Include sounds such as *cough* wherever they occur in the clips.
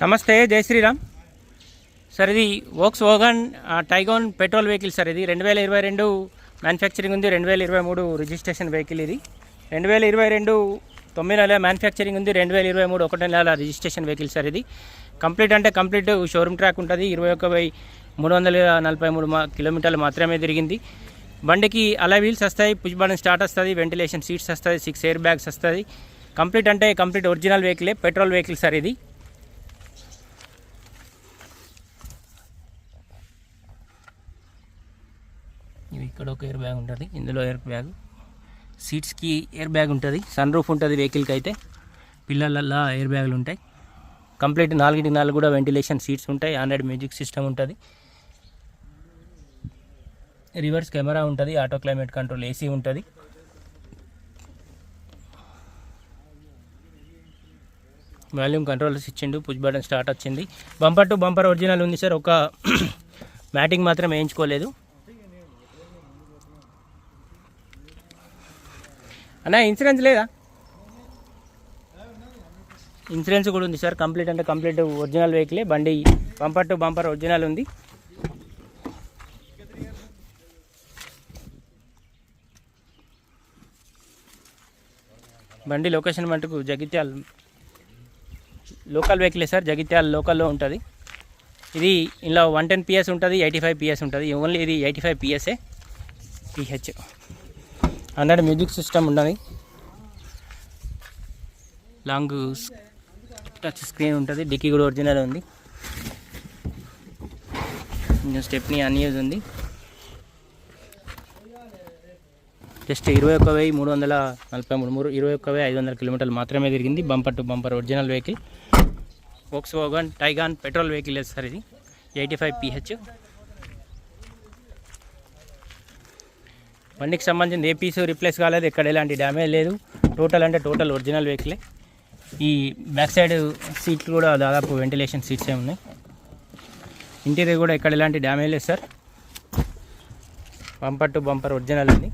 నమస్తే జై శ్రీరామ్. సార్ ఇది Volkswagen Taigun petrol vehicle sir ఇది. రెండు వేల ఇరవై రెండు మ్యానుఫ్యాక్చరింగ్ ఉంది రెండు వేల ఇరవై మూడు రిజిస్ట్రేషన్ వెహికల్ ఇది. రెండు వేల ఇరవై రెండు తొమ్మిది నెలల మ్యానుఫ్యాక్చరింగ్ ఉంది రెండు వేల ఇరవై మూడు ఒకటి నెలల రిజిస్ట్రేషన్ వెహికల్ సార్ ఇది. కంప్లీట్ అంటే కంప్లీట్ షోరూమ్ ట్రాక్ ఉంటుంది ఇరవై ఒక వై మూడు వందల నలభై మూడు మా కిలోమీటర్లు మాత్రమే తిరిగింది. బండికి అలా వీల్స్ వస్తాయి పుష్ బటన్ స్టార్ట్ వస్తుంది వెంటిలేషన్ సీట్స్ వస్తుంది సిక్స్ ఎయిర్ బ్యాగ్స్ వస్తుంది. కంప్లీట్ అంటే కంప్లీట్ ఒరిజినల్ వెహికలే పెట్రోల్ వెహికల్ సార్ ఇది. ఇక్కడ ఒక ఎయిర్ బ్యాగ్ ఉంటుంది. ఇందులో ఎయిర్ బ్యాగ్ సీట్స్కి ఎయిర్ బ్యాగ్ ఉంటుంది. సన్ రూఫ్ ఉంటుంది వెహికల్కి అయితే. పిల్లలల్లో ఎయిర్ బ్యాగులు ఉంటాయి. కంప్లీట్ నాలుగింటి నాలుగు కూడా వెంటిలేషన్ సీట్స్ ఉంటాయి. ఆండ్రాయిడ్ మ్యూజిక్ సిస్టమ్ ఉంటుంది. రివర్స్ కెమెరా ఉంటుంది. ఆటో క్లైమేట్ కంట్రోల్ ఏసీ ఉంటుంది. వాల్యూమ్ కంట్రోల్స్ ఇచ్చిండు. పుష్ బటన్ స్టార్ట్ వచ్చింది. బంపర్ టు బంపర్ ఒరిజినల్ ఉంది సార్ ఒక *clears throat* మ్యాటింగ్ మాత్రం వేయించుకోలేదు. అన్న ఇన్సూరెన్స్ లేదా? ఇన్సూరెన్స్ కూడా ఉంది సార్. కంప్లీట్ అంటే కంప్లీట్ ఒరిజినల్ వెహికలే బండి బంపర్ టు బంపర్ ఒరిజినల్ ఉంది. బండి లొకేషన్ మటుకు జగిత్యాల లోకల్ వెహికలే సార్. జగిత్యాల లోకల్లో ఉంటుంది. ఇది ఇలా వన్ టెన్ పిఎస్ ఉంటుంది ఎయిటీ ఫైవ్ పిఎస్ ఉంటుంది. ఓన్లీ ఇది eighty five PSA PH hundred music system ఉన్నది. లాంగ్ టచ్ స్క్రీన్ ఉంటుంది. డిక్కీ కూడా ఒరిజినల్ ఉంది. స్టెప్ని అన్యూజ్ ఉంది. జస్ట్ ఇరవై ఒక్క వెయ్యి మూడు వందల నలభై మూడు మూడు ఇరవై ఒక్క వెయ్యి ఐదు వందల కిలోమీటర్లు మాత్రమే తిరిగింది. Bumper to bumper original vehicle. Volkswagen Taigun petrol vehicle sir ఇది. Eighty five PH. బండికి సంబంధించి ఏ పీసు రిప్లేస్ కాలేదు ఎక్కడ ఎలాంటి డ్యామేజ్ లేదు. టోటల్ అంటే టోటల్ ఒరిజినల్ వెహికలే ఈ బ్యాక్ సైడ్ సీట్లు కూడా దాదాపు వెంటిలేషన్ సీట్సే ఉన్నాయి. ఇంటీరియర్ కూడా ఎక్కడ ఎలాంటి డ్యామేజ్ లేదు sir bumper to bumper original ఉంది.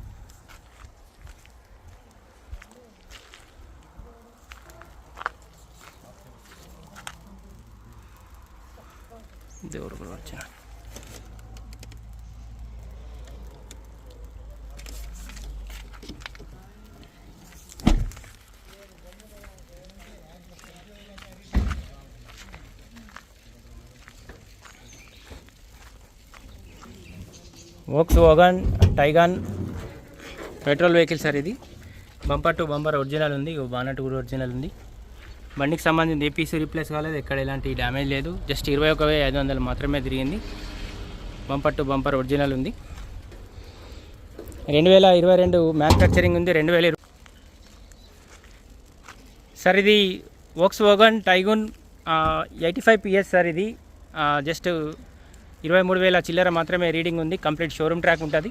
దేవుడు కూడా వచ్చిన. Volkswagen Taigun petrol vehicle sir ఇది. బంపర్ టు బంపర్ ఒరిజినల్ ఉంది. బానట్ కూడా ఒరిజినల్ ఉంది. బండికి సంబంధించి ఏపీసీ రీప్లేస్ కాలేదు. ఎక్కడ ఎలాంటి డ్యామేజ్ లేదు. జస్ట్ ఇరవై ఒక ఐదు వందలు మాత్రమే తిరిగింది. బంపర్ టు బంపర్ ఒరిజినల్ ఉంది. రెండు వేల ఇరవై రెండు మ్యానుఫ్యాక్చరింగ్ ఉంది. రెండు వేల ఇరవై సార్ ఇది Volkswagen Taigun eighty five PS sir ఇది. జస్ట్ ఇరవై మూడు వేల చిల్లర మాత్రమే రీడింగ్ ఉంది కంప్లీట్ షోరూమ్ ట్రాక్ ఉంటుంది.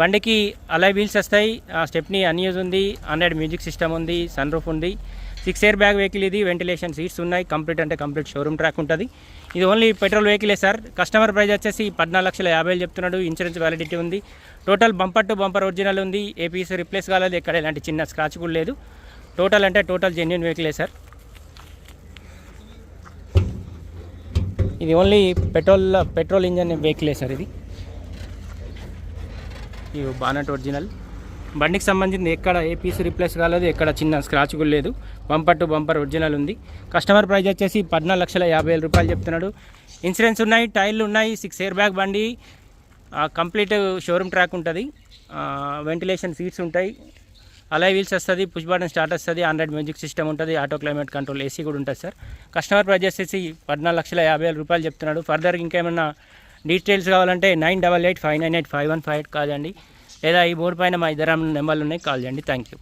బండికి అలై వీల్స్ వస్తాయి స్టెప్ని అన్యూజ్ ఉంది హండ్రెడ్ మ్యూజిక్ సిస్టమ్ ఉంది సన్ రూఫ్ ఉంది. సిక్స్ ఇయర్ బ్యాగ్ వెహికల్ ఇది వెంటిలేషన్ సీట్స్ ఉన్నాయి కంప్లీట్ అంటే కంప్లీట్ షోరూమ్ ట్రాక్ ఉంటుంది. ఇది ఓన్లీ పెట్రోల్ వెహికలే సార్ కస్టమర్ ప్రైస్ వచ్చేసి పద్నాలుగు లక్షల యాభై వేలు చెప్తున్నాడు. ఇన్సూరెన్స్ వ్యాలిడిటీ ఉంది. Total bumper to bumper original ఉంది. ఏ పీస్ రిప్లేస్ కాలేదు. ఎక్కడ ఎలాంటి చిన్న స్క్రాచ్ కూడా లేదు. టోటల్ అంటే టోటల్ జెన్యున్ వెహికలే సార్ ఇది ఓన్లీ పెట్రోల్ పెట్రోల్ ఇంజన్ వెహికలే సార్ ఇది. ఇవి బానట్ ఒరిజినల్ బండికి సంబంధించి ఎక్కడ ఏ పీస్ రీప్లేస్ కాలేదు ఎక్కడ చిన్న స్క్రాచ్ కూడా లేదు. బంపర్ టు బంపర్ ఒరిజినల్ ఉంది. కస్టమర్ ప్రైస్ వచ్చేసి పద్నాలుగు లక్షల యాభై వేల రూపాయలు చెప్తున్నాడు. ఇన్సూరెన్స్ ఉన్నాయి టైర్లు ఉన్నాయి సిక్స్ ఎయిర్ బ్యాగ్ బండి కంప్లీట్ షోరూమ్ ట్రాక్ ఉంటుంది. వెంటిలేషన్ సీట్స్ ఉంటాయి. అలా వీల్స్ వస్తుంది పుష్ బటన్ స్టార్ట్ వస్తుంది ఆండ్రాయిడ్ మ్యూజిక్ సిస్టమ్ ఉంటుంది ఆటో క్లైమేట్ కంట్రోల్ ఏసీ కూడా ఉంటుంది సార్. కస్టమర్ ప్రైజ్ వచ్చేసి పద్నాలుగు లక్షల యాభై వేల రూపాయలు చెప్తున్నాడు. ఫర్దర్ ఇంకేమైనా డీటెయిల్స్ కావాలంటే nine double eight five nine eight five one five eight call చేయండి. లేదా ఈ బోర్డు పైన మా ఇద్దరు నెంబర్లు ఉన్నాయి కాల్ చేయండి. Thank you